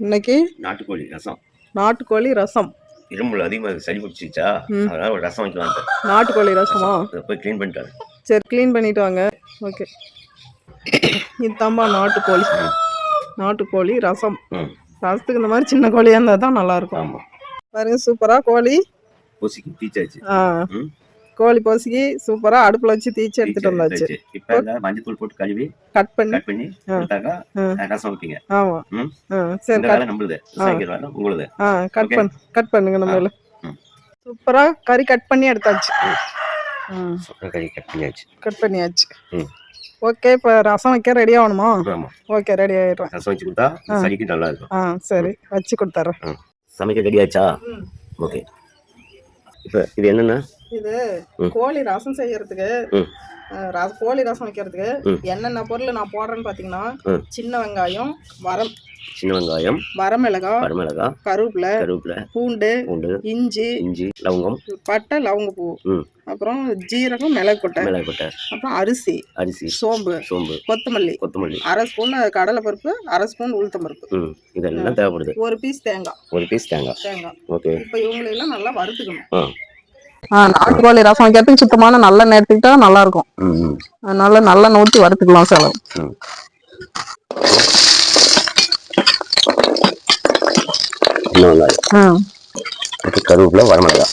இன்னைக்கு? நாட்டுக்கோழி ரசம். நாட்டுக்கோழி ரசம். இரும்புல அதிகமாக சளி பிடிச்சிச்சா. அதனால ஒரு ரசம் வைக்கலாம் நாட்டுக்கோழி ரசமா? போய் க்ளீன் பண்ணிட்டாரு சரி க்ளீன் பண்ணிட்டு வாங்க. ஓகே. இதுதாம்பா நாட்டுக்கோழி. நாட்டுக்கோழி ரசம். ரசத்துக்கு இந்த மாதிரி சின்ன கோழியாக இருந்தால் தான் நல்லாயிருக்கும் ஆமாம் பாருங்க சூப்பராக கோழி. பூசிக்கு தீச்சாச்சு ஆ. கோழி பொசுக்கி சூப்பராக அடுப்பில் வச்சு தீச்சு எடுத்துட்டு வந்தாச்சு. இப்போ இந்த மஞ்சத்தூள் போட்டு கழுவி கட் பண்ணி கட் பண்ணி கொடுத்தாக்கா. ரசம் வைப்பீங்க ஆமாம் ம்? ஆ சரி கட் நம்மளுது. உங்களுது. ஆ கட். பண்ண கட் பண்ணுங்க நம்ம மேல ம். சூப்பராக கறி கட் பண்ணி எடுத்தாச்சு. சுக்கர கறி கட் பண்ணியாச்சு. கட் பண்ணியாச்சு. ஓகே இப்போ ரசம் வைக்க ரெடி ஆகணுமா? ஓகே ரெடி ஆயிடுறேன் ரசம் வச்சு கொடுத்தா சளிக்கு நல்லா இருக்கும். ஆ சரி வச்சு கொடுத்துட்றேன். சமைக்க ரெடி ஆச்சா? ஓகே. இப்போ இது என்னென்ன? இது. கோழி ரசம் செய்யறதுக்கு கோழி ரசம் வைக்கிறதுக்கு. என்னென்ன பொருள் நான் போடுறேன்னு பார்த்தீங்கன்னா ம். சின்ன வெங்காயம் வரம். சின்ன வெங்காயம் வரமிளகாய் வரமிளகா கருவேப்பிலை கருவேப்பிலை பூண்டு பூண்டு இஞ்சி இஞ்சி லவங்கம். பட்டை லவங்கப்பூ. அப்புறம் ஜீரகம் மிளகு கொட்டை. மிளகுக்கொட்டை அப்புறம் அரிசி. அரிசி. சோம்பு. சோம்பு. கொத்தமல்லி. கொத்தமல்லி. அரை ஸ்பூன் கடலை பருப்பு அரை ஸ்பூன் உளுத்தம் பருப்பு. இதெல்லாம் தேவைப்படுது. ஒரு பீஸ் தேங்காய். ஒரு பீஸ் தேங்காய். தேங்காய். ஓகே. இப்போ இவங்களெல்லாம் நல்லா வறுத்துக்கணும். நாட்டுக்கோழி ரசம் வைக்கிறதுக்கு சுத்தமான நல்லெண்ணெய் எடுத்துக்கிட்டா நல்லா இருக்கும் அதனால நல்லெண்ணெய் ஊற்றி வறுத்துக்கலாம் செலவு. கருவேப்பிலை வரமிளகா.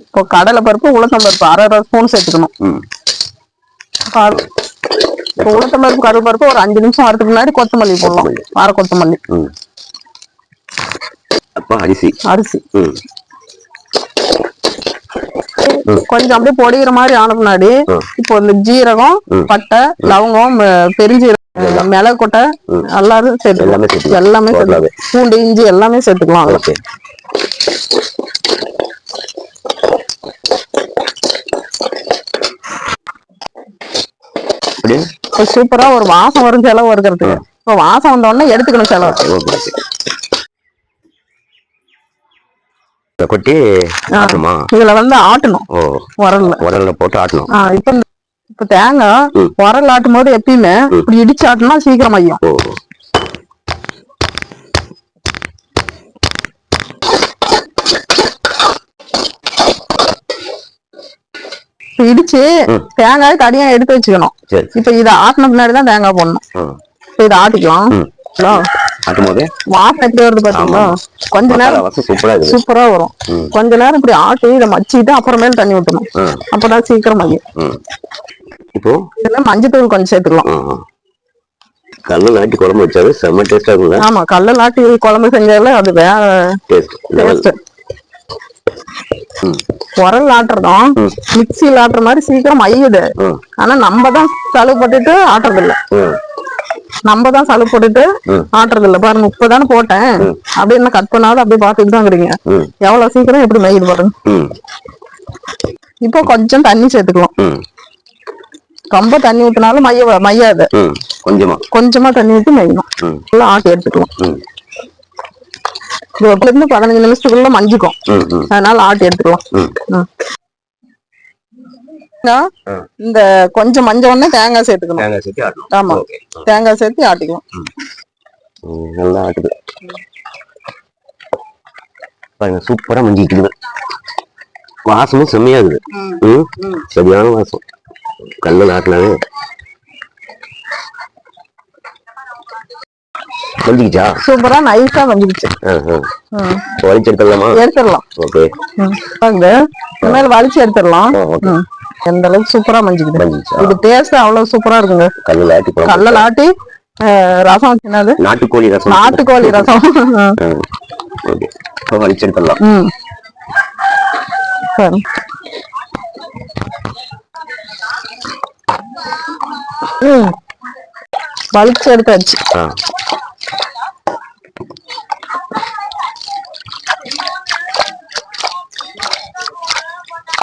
இப்போ கடலை பருப்பு உளுத்தம் பருப்பு அரை அரை ஸ்பூன் சேர்த்துக்கணும். இப்போ உளுத்தம் பருப்பு பருப்பு ஒரு அஞ்சு நிமிஷம் வரதுக்கு முன்னாடி கொத்தமல்லி போடலாம். அரை கொத்தமல்லி. அப்போ அரிசி. அரிசி. கொஞ்சம் அப்படியே பொடிகிற மாதிரி ஆன முன்னாடி ம். இப்போ இந்த ஜீரகம். பட்டை லவங்கம் பெருஞ்சீரகம் மிளகு கொட்டை எல்லாரும் சேர்த்துக்கலாம். எல்லாமே சேர்த்துக்கலாம். பூண்டு இஞ்சி எல்லாமே சேர்த்துக்கலாம். ஓகே. சூப்பரா ஒரு வாசம் வரும் செலவு இருக்கிறதுக்கு இப்போ வாசம் வந்த உடனே எடுத்துக்கணும் செலவு. கொட்டி ஆட்டணுமா? இதுல வந்து ஆட்டணும். ஓ. உரல்ல. உரல்ல போட்டு ஆட்டணும். இப்ப இப்ப தேங்காய். உரல் ஆட்டும் போது எப்பயுமே இப்படி இடிச்சு ஆட்டினா சீக்கிரம் ஐயும். இடிச்சு. தேங்காய் தனியா எடுத்து வச்சுக்கணும். சரி. இப்ப இதை ஆட்டின பின்னாடி தான் தேங்காய் போடணும். இப்ப இதை ஆட்டிக்கலாம். ம் ஹலோ ஆட்டும் போது வாசம் எப்படி வருது பாத்தீங்களா? கொஞ்ச நேரம் சூப்பரா வரும். கொஞ்ச நேரம் இப்படி ஆட்டி இதை மச்சிட்டு அப்புறமேல் தண்ணி ஊத்தணும். ம் அப்பதான் சீக்கிரம் ஐயும் ம் இப்போ? இதுல மஞ்சத்தூள் கொஞ்சம் சேர்த்துக்கலாம். கல்லு நாட்டி குழம்பு வச்சாரு செம்ம டேஸ்டா இருக்குங்க ஆமா கல்ல நாட்டி குழம்பு செஞ்சாலே அது வேற டேஸ்ட் உரல் ஆட்டுறதும். மிக்சியில் ஆட்டுற மாதிரி சீக்கிரம் மையுது ம் ஆனா நம்ம தான் சலுப்பு போட்டுட்டு ஆட்டுறது இல்ல நம்ம தான் சலுப்பு போட்டுட்டு. ஆட்டுறது இல்ல பாருங்க இப்பதானே போட்டேன். அப்படியே என்ன கட் பண்ணாலும் அப்படியே பார்த்துட்டு தான் இருக்கிறீங்க. ம். எவ்வளவு சீக்கிரம் எப்படி மையுது பாருங்க. இப்போ கொஞ்சம் தண்ணி சேர்த்துக்கலாம். ரொம்ப தண்ணி ஊத்தினாலும் மைய மையாது. கொஞ்சமா. கொஞ்சமா தண்ணி ஊத்தி மையணும். ம். நல்லா ஆட்டி எடுத்துக்கலாம். இருந்து பதினஞ்சு நிமிஷத்துக்குள்ள மஞ்சிக்கும் அதனால ஆட்டி எடுத்துக்கலாம். ஆ. இந்த கொஞ்சம் மஞ்சள் உடனே தேங்காய் சேர்த்துக்கணும். தேங்காய் சேர்த்து ஆமா. தேங்காய் சேர்த்து ஆட்டிக்கலாம் ம், நல்லா ஆட்டுது. பாருங்க சூப்பரா மஞ்சிக்குது வாசமும் செம்மையா இருக்குது. சரியான வாசம். கல்லில் ஆட்டினாவே மஞ்சிக்கிச்சா? சூப்பரா நைஸா ஆ வலிச்சு எடுத்துடலாமா? எடுத்துடலாம். ஓகே. வந்து இனிமேல் வலிச்சு எடுத்துடலாம். எந்த அளவுக்கு சூப்பரா மஞ்சிக்குது. இது டேஸ்ட் அவ்வளவு சூப்பரா இருக்குங்க. கல்லில் ஆட்டி கடல ஆட்டி ரசம் வச்சினது நாட்டுக்கோழி ரசம். நாட்டுக்கோழி ரசம். ஓகே. இப்போ வலிச்சு எடுத்துடலாம். ம். சரி. ம். வலிச்சு எடுத்தாச்சு.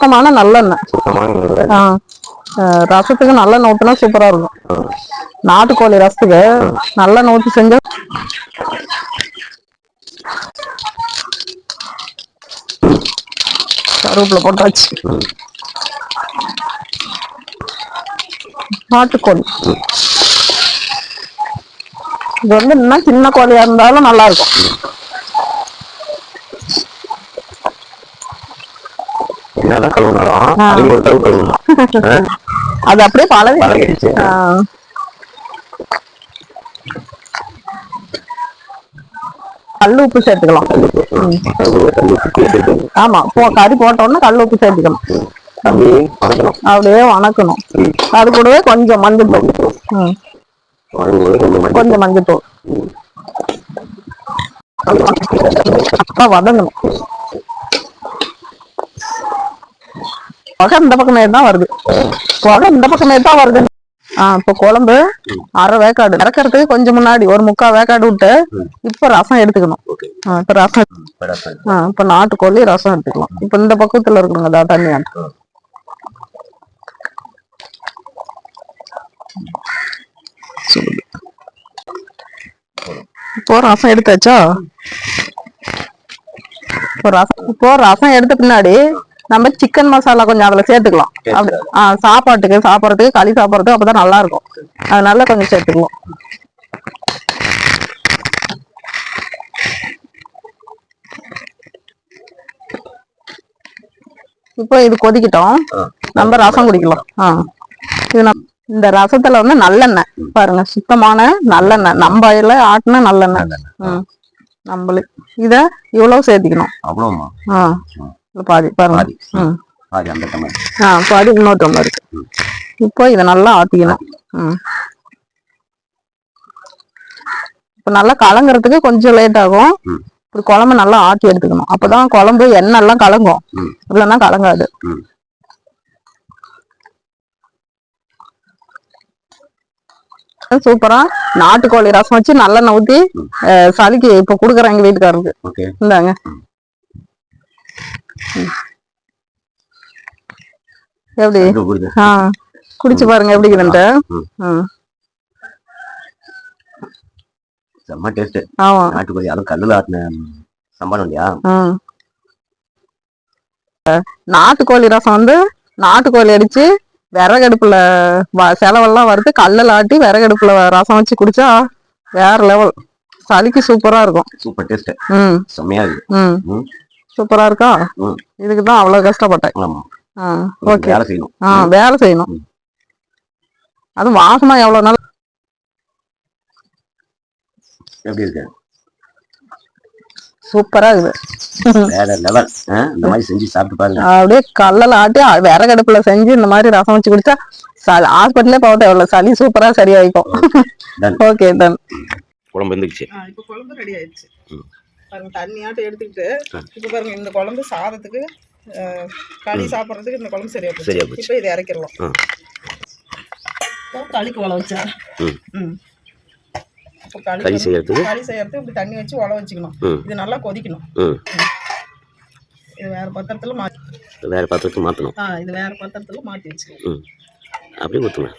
சுத்தமான நல்லெண்ணெய். ஆ. ரசத்துக்கு நல்லெண்ணெய் ஊற்றினா சூப்பரா இருக்கும். நாட்டுக்கோழி ரசத்துக்கு நல்லெண்ணெய் ஊற்றி செஞ்சா கருவேப்பிலை போட்டாச்சு. நாட்டுக்கோழி. இது வந்து இன்னும் சின்ன கோழியா இருந்தாலும் நல்லா இருக்கும். என்னதான் கழுவுனாலும். அதுக்கு ஒரு தடவை கழுவணும்? அது அப்படியே பழகி பழகிடுச்சு. கல் உப்பு சேர்த்துக்கலாம். அது. ஆமா போ கறி போட்ட உடனே கல் உப்பு சேர்த்துக்கணும். அப்படியே வணக்கணும். அது கூடவே கொஞ்சம் மஞ்சள் தூள். கொஞ்சம் மஞ்சள் தூள். அப்பா வதங்கணும். புகை இந்த பக்கமே தான் வருது. புகை இந்த பக்கமே தான் வருது. ஆ இப்ப குழம்பு அரை வேக்காடு. இறக்கறதுக்கு கொஞ்சம் முன்னாடி ஒரு முக்கா வேக்காடு விட்டு இப்ப ரசம் எடுத்துக்கணும். இப்ப ரசம். இப்ப நாட்டுக்கோழி ரசம் எடுத்துக்கலாம். இப்ப இந்த பக்கத்துல இருக்கணுங்க அதா தண்ணி சூடு. இப்போ ரசம் எடுத்தாச்சா? இப்போ ரசம் இப்போ ரசம் எடுத்த பின்னாடி நம்ம சிக்கன் மசாலா கொஞ்சம் அதுல சேர்த்துக்கலாம். அப்படி ஆ சாப்பாட்டுக்கு சாப்பிட்றதுக்கு களி சாப்பிட்றதுக்கு அப்பதான் நல்லா இருக்கும் அதனால கொஞ்சம் சேர்த்துக்கலாம். இப்போ இது கொதிக்கிட்டோம். நம்ம ரசம் குடிக்கலாம். ஆ. இது நம்- இந்த ரசத்துல வந்து நல்லெண்ணெய். பாருங்க சுத்தமான நல்லெண்ணெய். நம்ம இதுல ஆட்டின நல்லெண்ணெய். நம்மளே இத இவ்வளவு சேர்த்திக்கணும். பாதி பாருங்க. பாதி. அந்த டம்ளர் ஆ பாதி இன்னொரு டம்ளர் இருக்கு இப்போ இதை நல்லா ஆட்டிக்கணும். ம். இப்போ நல்லா கலங்குறதுக்கு கொஞ்சம் லேட் ஆகும். இப்படி குழம்பு நல்லா ஆட்டி எடுத்துக்கணும். அப்பதான் குழம்பு எண்ணெய் எல்லாம் கலங்கும். இல்லைன்னா கலங்காது. சூப்பரா? நாட்டுக்கோழி ரசம் வச்சு நல்லெண்ணெய் ஊத்தி சளிக்கு இப்ப குடுக்குறேன் எங்க வீட்டுக்காரருக்கு இந்தாங்க. எப்படி? ஆ குடிச்சு பாருங்க எப்படி. ம். செம்ம டேஸ்ட் ஆமா. நாட்டுக்கோழி அதுவும் கல்லுல ஆட்டின சம்பாரம் இல்லையா? நாட்டுக்கோழி ரசம் வந்து நாட்டுக்கோழி அடிச்சு விறகடுப்புல செலவெல்லாம் வறுத்து கல்லில் ஆட்டி விறகடுப்புல ரசம் வச்சு குடிச்சா வேற லெவல் சளிக்கு சூப்பரா இருக்கும். சூப்பர் டேஸ்ட் ம். செம்மையா இருக்கு. ம். சூப்பரா இருக்கா? இதுக்கு தான் அவ்வளவு கஷ்டப்பட்டேன். ஓகே. வேலை செய்யணும். ஆ வேலை செய்யணும். அது வாசமா எவ்வளவு நாள்? எப்படி இருக்கு? சூப்பரா இருக்குது வேற லெவல் இந்த மாதிரி செஞ்சு சாப்பிட்டு பாருங்க. அப்படியே கல்லில் ஆட்டி அ- விறகடுப்புல செஞ்சு இந்த மாதிரி ரசம் வச்சு குடிச்சா சளி ஹாஸ்பிட்டலே போக எவ்வளவு சளி சூப்பரா சரியாயிக்கும். ஓகே டன் குழம்பு இருந்துச்சு இப்போ குழம்பு ரெடி ஆயிடுச்சு. ம். பாருங்க தண்ணியாட்டம் எடுத்துக்கிட்டு இப்போ பாருங்க இந்த குழம்பு சாதத்துக்கு களி சாப்பிட்றதுக்கு இந்த குழம்பு சரியா சரியா. இப்போ இதை இறக்கிடலாம் களிக்கு உழ வச்சா. ம். களி செய்யறதுக்கு? களி செய்யறதுக்கு இப்படி தண்ணி வச்சு உழ வச்சுக்கணும். இது நல்லா கொதிக்கணும். இது வேற பாத்திரத்துல மாத்தி வேற பாத்திரத்துக்கு மாற்றணும் ஆ இது வேற பாத்திரத்துல மாத்தி வச்சுக்கணும். அப்படியே ஊற்றுங்க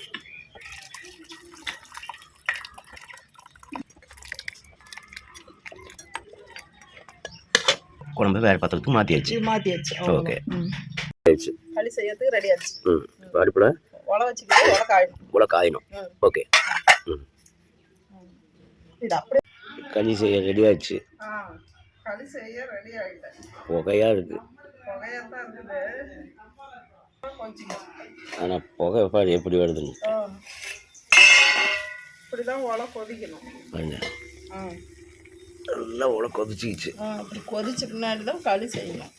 குழம்பு வேற பாத்திரத்துக்கு மாற்றியாச்சு இது மாத்தியாச்சு ஓகே ஆயிடுச்சு. களி செய்யறதுக்கு ரெடி ஆச்சு. ம். அடுப்பில்? உழ வச்சுக்கிட்டு உழ காயணும் உள்ள காயணும். ஓகே ம். இது அப்படியே களி செய்ய ரெடி ஆயிடுச்சு. ஆ களி செய்ய ரெடி ஆயிட்டேன். புகையா இருக்கு. புகையா தான் இருக்குது. ஆனால் புகை பாரு எப்படி வருதுன்னு. ஆ. இப்படிதான் உழ கொதிக்கணும். ஆ நல்லா உள்ள கொதிச்சிக்கிச்சு. அப்படி கொதிச்ச பின்னாடி தான் களி செய்யணும்.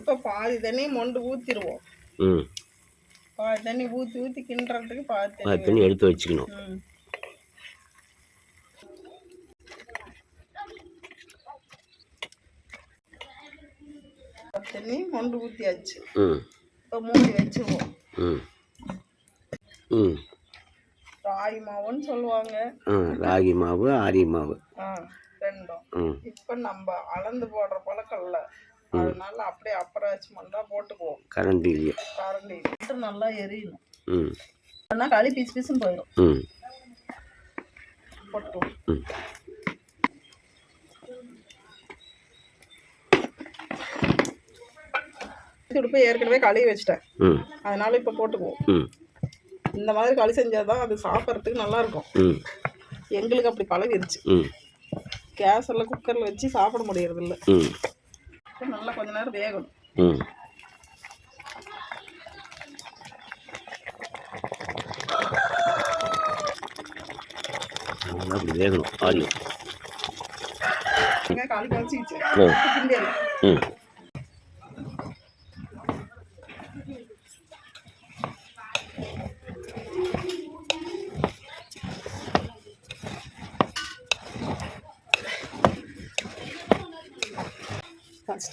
இப்போ பாதி தண்ணி மொண்டு ஊற்றிடுவோம் ம். பாதி தண்ணி ஊற்றி ஊற்றி கிண்டுறதுக்கு பாதி தண்ணி தண்ணி எடுத்து வச்சுக்கணும். தண்ணி மொண்டு ஊற்றியாச்சு இப்போ மூடி வச்சுருவோம். ம். ம். ராகி மாவுன்னு சொல்லுவாங்க. ராகி மாவு ஆரி மாவு. ஆ ரெண்டும். இப்போ நம்ம அளந்து போடுற பழக்கம் இல்லை. அதனால அப்படியே அப்ராச்மெண்ட்டாக போட்டுக்குவோம். கரண்ட் இல்லையா கரண்டி. விட்டு நல்லா எரியணும். ம். ஆனால் களி பீஸ் பீஸும் போயிடும். ம். போட்டுவோம் ஏற்கனவே கழுவி வச்சிட்டேன். ம். அதனால இப்போ போட்டுக்குவோம். ம். இந்த மாதிரி களி செஞ்சால் தான் அது சாப்பிட்றதுக்கு நல்லா இருக்கும் எங்களுக்கு அப்படி பழகிருச்சு. கேஸில் குக்கரில் வச்சு சாப்பிட முடியறது இல்ல ம் நல்லா கொஞ்ச நேரம் வேகணும். அப்படி வேகணும். ஆரியம் காலி கழிச்சிச்சு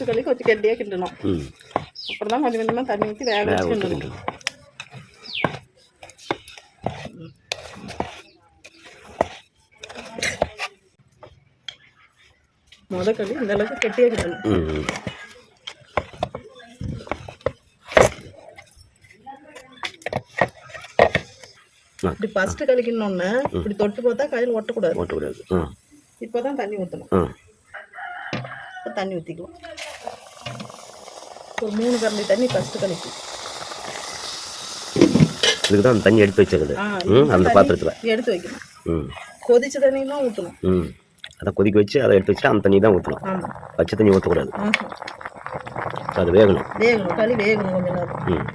ஃபஸ்ட்டு களி கொஞ்சம் கெட்டியாக கிண்டணும் அப்புறம் தான் கொஞ்சம் கொஞ்சமாக தண்ணி ஊற்றி வேக வச்சு கிண்டணும். முத களி இந்த அளவுக்கு கெட்டியாக கிண்டணும் இப்படி ஃபஸ்ட்டு கழிக்கணுன்னே இப்படி தொட்டு பார்த்தா கையில் ஒட்டக்கூடாது. ஓட்டக்கூடாது ம் இப்போ தான் தண்ணி ஊற்றணும் தண்ணி ஊற்றிக்கலாம் ஒரு மூணு கரண்டி தண்ணி ஃபஸ்ட்டு கழிக்கு. இதுக்கு தான் அந்த தண்ணி எடுத்து வச்சிருக்குது. அந்த பாத்திரத்தில். எடுத்து வைக்கணும். ம். கொதிச்ச தண்ணி தான் ஊற்றணும் ம். அதை கொதிக்க வச்சு அதை எடுத்து வச்சு அந்த தண்ணி தான் ஊற்றணும் பச்சை தண்ணி ஊற்றக்கூடாது அது வேகணும். வேகணும் களி வேகணும் கொஞ்ச நேரம். ம்.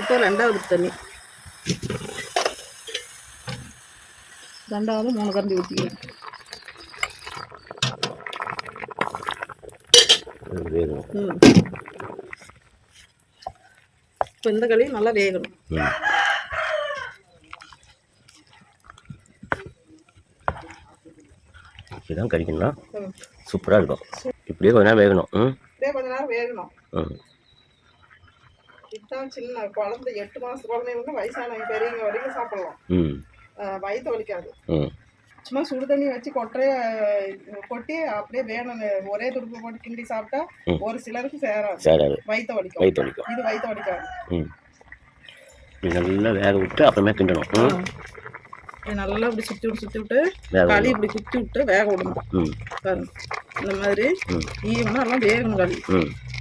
இப்போ ரெண்டாவது தண்ணி. ரெண்டாவது மூணு கரண்டி ம். இப்போ இந்த களி நல்லா வேகணும். இப்படிதான் கறிக்கணும்னா ம். சூப்பராக இருக்கும். இப்படியே கொஞ்ச நேரம் வேகணும். ம். அப்படியே கொஞ்ச நேரம் வேகணும். ம். சின்ன குழந்தை எட்டு மாச குழந்தைங்க வயசானவங்க பெரியவங்க வரைக்கும் சாப்பிடலாம். ம். வயித்து வலிக்காது. சும்மா சுடு தண்ணி வச்சு கொட்டைய கொட்டி அப்படியே வேணும் ஒரே துடுப்பு போட்டு கிண்டி சாப்பிட்டா. ஒரு சிலருக்கு சேராது. சரி அது வயித்த வலிக்கும். வயிற்று வலிக்கும். இது வயித்த வலிக்காது. நல்லா வேக விட்டு அப்புறமே கிண்டணும். நல்லா இப்படி சுத்தி விட்டு சுத்தி விட்டு களி. இப்படி சுத்தி விட்டு வேக விடணும். இந்த மாதிரி ம். ஈவனா எல்லாம் வேகணும் களி.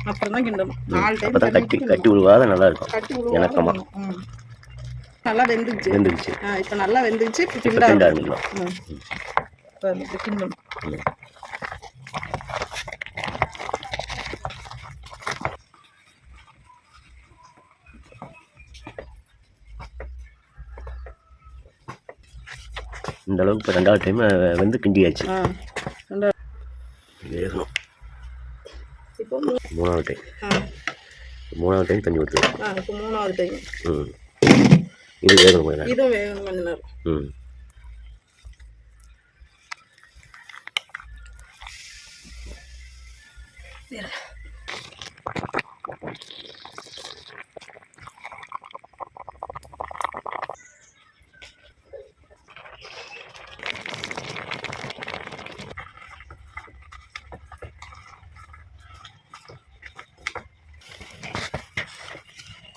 அப்புறம் தான் கிண்டணும். நாலு டைம் கட்டி கட்டி விழுவாத நல்லா இருக்கும். கட்டி. ம். நல்லா வெந்துச்சு வெந்துருச்சு. ஆ இப்போ நல்லா வெந்துச்சு இப்போ இப்போ கிண்ட ஆரம்பிக்கலாம். இப்படி கிண்டணும் இந்த அளவுக்கு இப்போ ரெண்டாவது டைம் வந்து கிண்டியாச்சு. வேகணும். இப்போ மூணாவது டைம் மூணாவது டைம் தண்ணி இப்போ மூணாவது டைம் ம். இது வேகணும் கொஞ்ச நேரம். இதுவும் வேகணும் கொஞ்ச நேரம். ம்.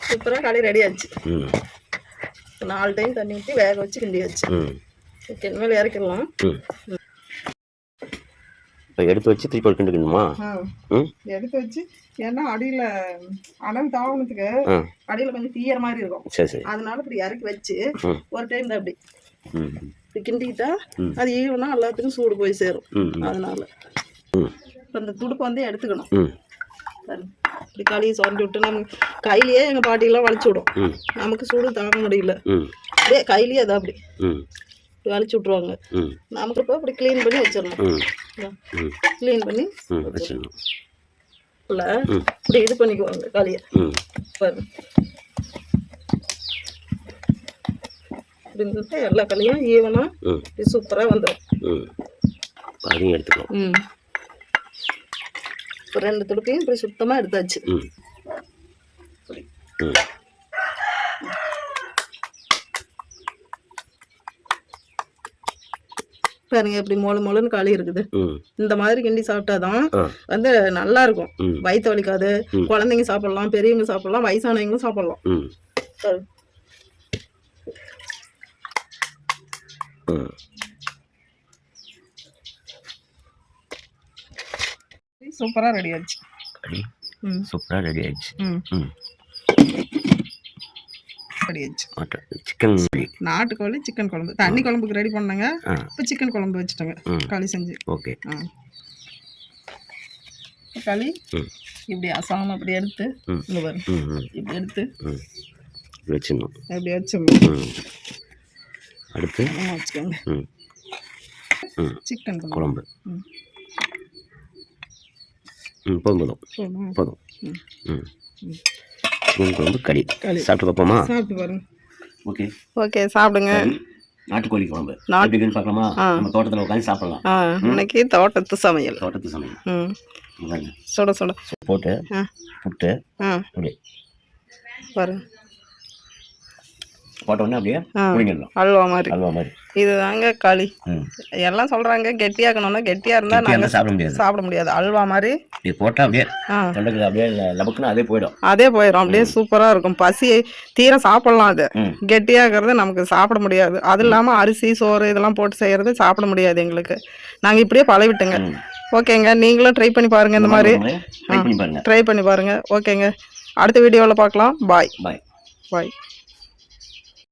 சூப்பராக களி ரெடி ஆச்சு. ம். நாலு டைம் தண்ணி ஊற்றி வேக வச்சு கிண்டியாச்சு ம். ஓகே இனிமேல் இறக்கிடலாம். எடுத்து வச்சு திருப்பி ஒரு கிண்டு கிண்டுமா எடுத்து வச்சு ஏன்னா அடியில் அனல் தாவணத்துக்கு அடியில் கொஞ்சம் தீயற மாதிரி இருக்கும். சரி சரி. அதனால இப்படி இறக்கி வச்சு ஒரு டைம் தான் அப்படி. இப்படி கிண்டிக்கிட்டா. அது ஈவனா எல்லாத்துக்கும் சூடு போய் சேரும். அதனால. இப்போ இந்த துடுப்பு வந்து எடுத்துக்கணும். பாருங்க. இப்படி களியை சுரண்டி விட்டு நம்ம கையிலேயே எங்கள் பாட்டியெல்லாம் வலிச்சு விடும். நமக்கு சூடு தாங்க முடியல. அப்படியே கையிலேயே அதை அப்படி. வலிச்சு விட்ருவாங்க நமக்கு இப்போ இப்படி க்ளீன் பண்ணி வச்சிடணும். க்ளீன் பண்ணி வச்சிடணும். இப்படி இது பண்ணிக்குவாங்க களியை. பாருங்க. இருந்துட்டு எல்லா களியும் ஈவனாக சூப்பராக வந்துடும் ம். அதையும் எடுத்துக்கணும் ம். இப்போ ரெண்டு துடுப்பையும் இப்படி சுத்தமாக எடுத்தாச்சு. இப்படி பாருங்க எப்படி மொளு மொளுன்னு களி இருக்குது. இந்த மாதிரி கிண்டி சாப்பிட்டாதான் வந்து நல்லா இருக்கும். வயிற்று வலிக்காது. குழந்தைங்க சாப்பிடலாம் பெரியவங்க சாப்பிடலாம் வயசானவங்களும் சாப்பிடலாம் ம் பாரு. ம் சூப்பராக ரெடி ஆச்சு சூப்பராக ரெடி ஆயிடுச்சு. ம். ரெடி மட்டன் சிக்கன் நாட்டுக்கோழி சிக்கன் குழம்பு. தண்ணி குழம்புக்கு ரெடி பண்ணாங்க. இப்போ சிக்கன் குழம்பு வச்சுட்டாங்க. களி செஞ்சு. ஓகே. களி இப்படி அசாம அப்படி எடுத்து பாரு. ம் இப்படி எடுத்து வச்சிடணும். இப்படி வச்சு ம். அடுத்து? வச்சுக்கோங்க. சிக்கன் குழம்பு. குழம்பு. ம். போதும் போதும். போதுமா? ம். ம். குழம்பு கறி களி. சாப்பிட்டு பார்ப்போமா? சாப்பிட்டு பாருங்க. ஓகே. ஓகே சாப்பிடுங்க. நாட்டுக்கோழி குழம்பு. நாட்டு- எப்படி இருக்குன்னு பார்க்கலாமா? ஆ. நம்ம தோட்டத்தில் உட்காந்து சாப்பிடலாம். ஆ இன்னைக்கு தோட்டத்து சமையல். தோட்டத்து சமையல். ம். சுட சுட. போட்டு ஆ. புட்டு ஆ. அப்படி பாருங்க. அப்படியே அல்வா மாதிரி. அல்வா மாதிரி. இதுதாங்க களி. எல்லாம் சொல்றாங்க கெட்டியாக்கணும்னா கெட்டியா இருந்தா நாங்க சாப்பிட முடியாது. சாப்பிட முடியாது. அல்வா மாதிரி. இது போட்டால் அப்படியே ஆ. தொண்டைக்கு அப்படியே லபக்குன்னு அதே போயிடும். அதே போயிடும் அப்படியே சூப்பரா இருக்கும். பசி தீர சாப்பிடலாம் அது. கெட்டியாகிறது நமக்கு சாப்பிட முடியாது. அது இல்லாம அரிசி சோறு இதெல்லாம் போட்டு செய்யறது சாப்பிட முடியாது எங்களுக்கு. நாங்க இப்படியே பழகிட்டுங்க. ம். ஓகேங்க. நீங்களும் ட்ரை பண்ணி பாருங்க இந்த மாதிரி ட்ரை பண்ணி பாருங்க. ட்ரை பண்ணி பாருங்க. ஓகேங்க. அடுத்த வீடியோவில் பார்க்கலாம். பாய் பாய் பாய்